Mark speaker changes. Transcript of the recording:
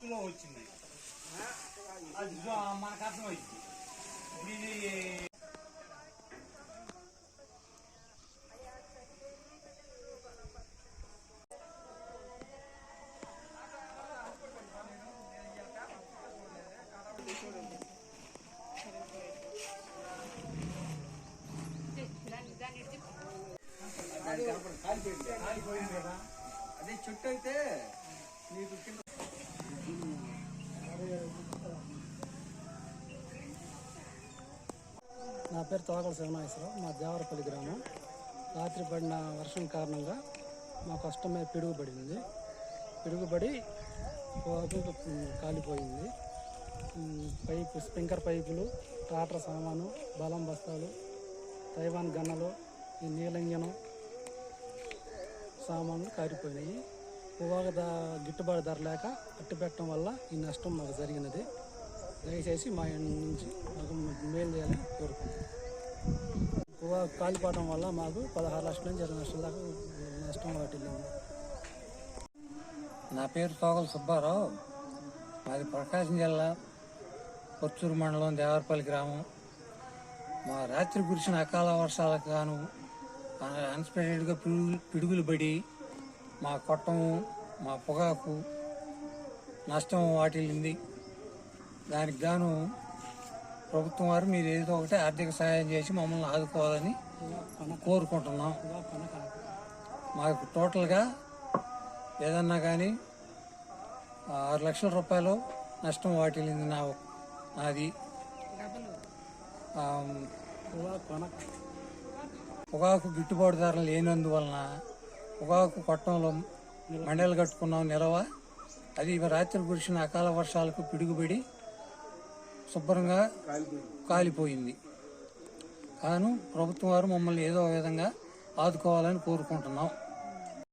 Speaker 1: లో వచ్చింది. అది మనకు అర్థమైంది. ఇది
Speaker 2: అదే చుట్టూ అయితే నీకు
Speaker 3: నా పేరు తోకల శివనాగేశ్వరరావు. మా దేవరపల్లి గ్రామం. రాత్రి పడిన వర్షం కారణంగా మా కష్టమే పిడుగుపడింది పిడుగుపడి కాలిపోయింది. పైప్ పైపు స్ప్రింకర్ పైపులు టాటర్ సామాను బలం బస్తాలు తైవాన్ గన్నలు ఈ నీలంజనం సామాన్లు కారిపోయినాయి. పొగాకు దా గిట్టుబాటు ధర లేక అట్టు పెట్టడం వల్ల ఈ నష్టం మాకు జరిగినది. దయచేసి మా ఇంటి నుంచి మాకు మేలు చేయాలి. కాలిపోవడం వల్ల మాకు పదహారు లక్షల నుంచి ఇరవై లక్షల దాకా నష్టం వాటిల్లింది.
Speaker 4: నా పేరు తోగల సుబ్బారావు. మాది ప్రకాశం జిల్లా పొత్తూరు మండలం దేవరపల్లి గ్రామం. మా రాత్రి కురిసిన అకాల వర్షాలకు గాను అన్ఎక్స్పెక్టెడ్గా పిడుగులు పిడుగులు పడి మా కొట్టము మా పొగాకు నష్టం వాటిల్లింది. దానికి గాను ప్రభుత్వం వారు మీరు ఏదో ఒకటి ఆర్థిక సహాయం చేసి మమ్మల్ని ఆదుకోవాలని కోరుకుంటున్నాం. మాకు టోటల్గా ఏదన్నా కానీ ఆరు లక్షల రూపాయలు నష్టం వాటిల్లింది నా నాది.
Speaker 3: పొగాకు
Speaker 4: గిట్టుబాటు ధరలు లేనందువలన పొగాకు పట్టణంలో మండలు కట్టుకున్నాం నిలవ. అది రాత్రి కురిసిన అకాల వర్షాలకు పిడుగుబడి శుభ్రంగా కాలిపోయింది. కాను ప్రభుత్వం వారు మమ్మల్ని ఏదో విధంగా ఆదుకోవాలని కోరుకుంటున్నాం.